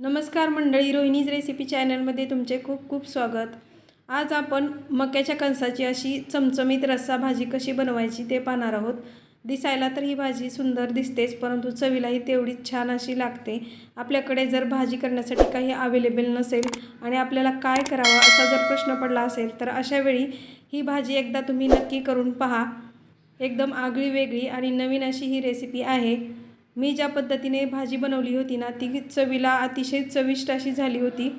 नमस्कार मंडळी रोहिणीज रेसिपी चॅनलमध्ये तुमचे खूप खूप स्वागत. आज आपण मक्याच्या कणसाची अशी चमचमीत रस्सा भाजी कशी बनवायची ते पाहणार आहोत. दिसायला तर ही भाजी सुंदर दिसतेच परंतु चवीलाही तेवढीच छान अशी लागते. आपल्याकडे जर भाजी करण्यासाठी काही अवेलेबल नसेल आणि आपल्याला काय करावं असा जर प्रश्न पडला असेल तर अशावेळी ही भाजी एकदा तुम्ही नक्की करून पहा. एकदम आगळी वेगळी आणि नवीन अशी ही रेसिपी आहे. मी ज्या पद्धतीने भाजी बनवली होती ना ती चवीला अतिशय चविष्ट अशी झाली होती.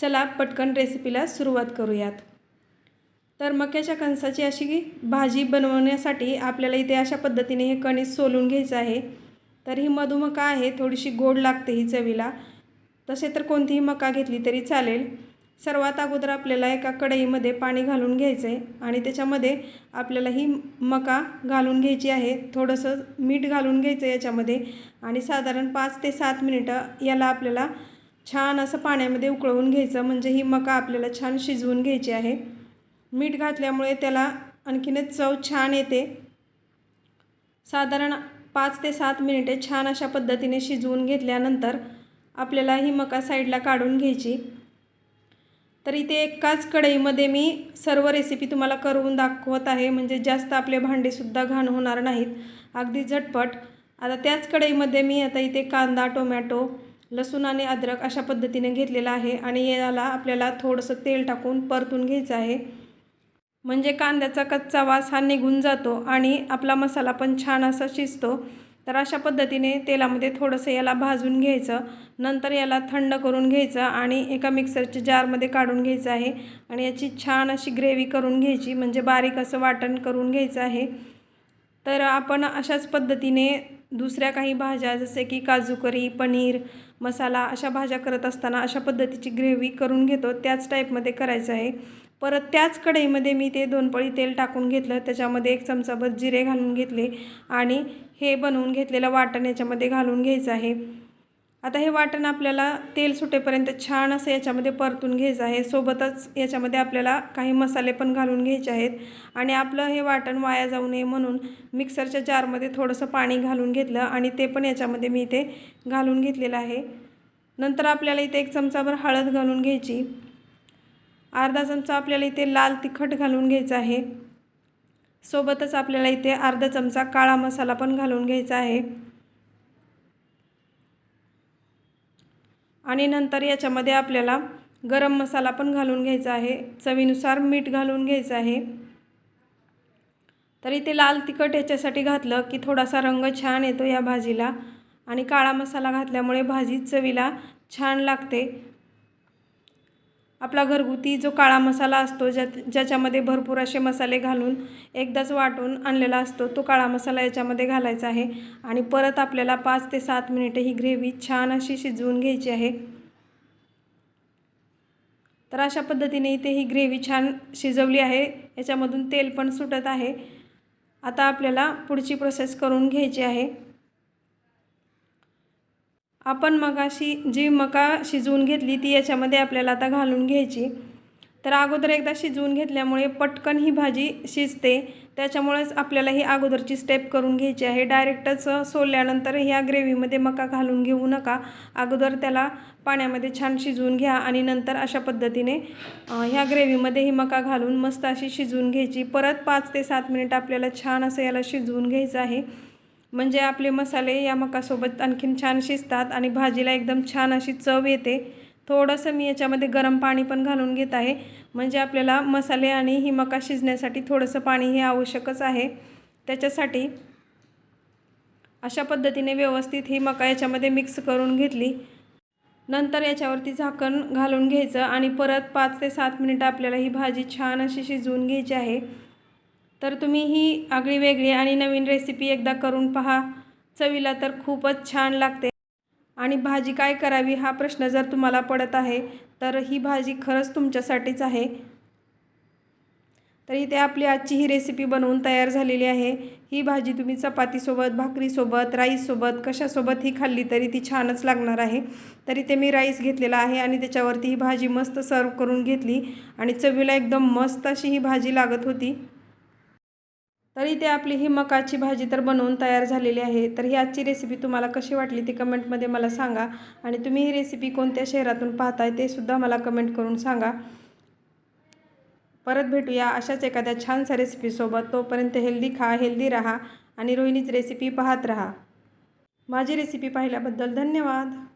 चला पटकन रेसिपीला सुरुवात करूयात. तर मक्याच्या कणसाची अशी भाजी बनवण्यासाठी आपल्याला इथे अशा पद्धतीने हे कणीस सोलून घ्यायचं आहे. तर ही मधुमका आहे थोडीशी गोड लागते ही चवीला. तसे तर कोणतीही मका घेतली तरी चालेल. सर्वात अगोदर आपल्याला एका कढईमध्ये पाणी घालून घ्यायचं आहे आणि त्याच्यामध्ये आपल्याला ही मका घालून घ्यायची आहे. थोडंसं मीठ घालून घ्यायचं आहे याच्यामध्ये आणि साधारण पाच ते सात मिनिटं याला आपल्याला छान असं पाण्यामध्ये उकळवून घ्यायचं. म्हणजे ही मका आपल्याला छान शिजवून घ्यायची आहे. मीठ घातल्यामुळे त्याला आणखीनच चव छान येते. साधारण पाच ते सात मिनिटे छान अशा पद्धतीने शिजवून घेतल्यानंतर आपल्याला ही मका साईडला काढून घ्यायची. तर इथे एकाच कढईमध्ये मी सर्व रेसिपी तुम्हाला करून दाखवत आहे. म्हणजे जास्त आपले भांडेसुद्धा घाण होणार नाहीत. अगदी झटपट. आता त्याच कढईमध्ये मी आता इथे कांदा टोमॅटो लसूण आणि अद्रक अशा पद्धतीने घेतलेला आहे. आणि याला आपल्याला थोडंसं तेल टाकून परतून घ्यायचं आहे. म्हणजे कांद्याचा कच्चा वास हा निघून जातो आणि आपला मसाला पण छान असा शिजतो. तर अशा पद्धतीने तेलामध्ये थोडंसं याला भाजून घ्यायचं. नंतर याला थंड करून घ्यायचं आणि एका मिक्सरच्या जारमध्ये काढून घ्यायचं आहे. आणि याची छान अशी ग्रेव्ही करून घ्यायची म्हणजे बारीक असं वाटण करून घ्यायचं आहे. तर आपण अशाच पद्धतीने दुसऱ्या काही भाज्या जसे की काजू करी पनीर मसाला अशा भाज्या करत असताना अशा पद्धतीची ग्रेव्ही करून घेतो. त्याच टाईपमध्ये करायचं आहे. परत त्याच कढईमध्ये मी ते दोन पळी तेल टाकून घेतलं. त्याच्यामध्ये एक चमचाभर जिरे घालून घेतले आणि हे बनवून घेतलेलं वाटण याच्यामध्ये घालून घ्यायचं आहे. आता हे वाटण आपल्याला तेल सुटेपर्यंत छान असं याच्यामध्ये परतून घ्यायचं आहे. सोबतच याच्यामध्ये आपल्याला काही मसाले पण घालून घ्यायचे आहेत. आणि आपलं हे वाटण वाया जाऊ नये म्हणून मिक्सरच्या जारमध्ये थोडंसं पाणी घालून घेतलं आणि ते पण याच्यामध्ये मी इथे घालून घेतलेलं आहे. नंतर आपल्याला इथे एक चमचाभर हळद घालून घ्यायची. अर्धा चमचा आपल्याला इथे लाल तिखट घालून घ्यायचा आहे. सोबतच आपल्याला इथे अर्धा चमचा काळा मसाला पण घालून घ्यायचा आहे. आणि नंतर याच्यामध्ये आपल्याला गरम मसाला पण घालून घ्यायचा आहे. चवीनुसार मीठ घालून घ्यायचं आहे. तर इथे लाल तिखट याच्यासाठी घातलं की थोडासा रंग छान येतो या भाजीला. आणि काळा मसाला घातल्यामुळे भाजी चवीला छान लागते. आपला घरगुती जो काळा मसाला असतो ज्या ज्याच्यामध्ये भरपूर असे मसाले घालून एकदाच वाटून आणलेला असतो तो काळा मसाला याच्यामध्ये घालायचा आहे. आणि परत आपल्याला पाच ते सात मिनिटे ही ग्रेव्ही छान अशी शिजवून घ्यायची आहे. तर अशा पद्धतीने इथे ही ग्रेव्ही छान शिजवली आहे. याच्यामधून तेल पण सुटत आहे. आता आपल्याला पुढची प्रोसेस करून घ्यायची आहे. आपण मगाशी जी मका शिजवून घेतली ती याच्यामध्ये आपल्याला आता घालून घ्यायची. तर अगोदर एकदा शिजवून घेतल्यामुळे पटकन ही भाजी शिजते. त्याच्यामुळेच आपल्याला ही अगोदरची स्टेप करून घ्यायची आहे. डायरेक्टच सोलल्यानंतर ह्या ग्रेव्हीमध्ये मका घालून घेऊ नका. अगोदर त्याला पाण्यामध्ये छान शिजवून घ्या आणि नंतर अशा पद्धतीने ह्या ग्रेव्हीमध्ये ही मका घालून मस्त अशी शिजवून घ्यायची. परत पाच ते सात मिनिट आपल्याला छान असं याला शिजवून घ्यायचं आहे. म्हणजे आपले मसाले या मकासोबत आणखीन छान शिजतात आणि भाजीला एकदम छान अशी चव येते. थोडंसं मी याच्यामध्ये गरम पाणी पण घालून घेत आहे. म्हणजे आपल्याला मसाले आणि ही मका शिजण्यासाठी थोडंसं पाणी हे आवश्यकच आहे. त्याच्यासाठी अशा पद्धतीने व्यवस्थित ही मका याच्यामध्ये मिक्स करून घेतली. नंतर याच्यावरती झाकण घालून घ्यायचं आणि परत पाच ते सात मिनिटं आपल्याला ही भाजी छान अशी शिजवून घ्यायची आहे. तर तुम्ही ही आगळी वेगळी आणि नवीन रेसिपी एकदा करून पहा. चवीला तर खूपच छान लागते. आणि भाजी काय करावी हा प्रश्न जर तुम्हाला पडत आहे तर ही भाजी खरंच तुमच्यासाठीच आहे. तर इथे आपली आजची ही रेसिपी बनवून तयार झालेली आहे. ही भाजी तुम्ही चपातीसोबत भाकरीसोबत राईससोबत कशासोबत ही खाल्ली तरी ती छानच लागणार आहे. तर इथे मी राईस घेतलेला आहे आणि त्याच्यावरती ही भाजी मस्त सर्व करून घेतली आणि चवीला एकदम मस्त अशी ही भाजी लागत होती. तर इथे आपली ही मकाची भाजी तर बनवून तयार झालेली आहे. तर ही आजची रेसिपी तुम्हाला कशी वाटली ती कमेंटमध्ये मला सांगा. आणि तुम्ही ही रेसिपी कोणत्या शहरातून पाहताय ते सुद्धा मला कमेंट करून सांगा. परत भेटूया अशाच एखाद्या छानशा रेसिपीसोबत तोपर्यंत हेल्दी खा हेल्दी राहा आणि रोहिणीच रेसिपी पाहत राहा. माझी रेसिपी पाहिल्याबद्दल धन्यवाद.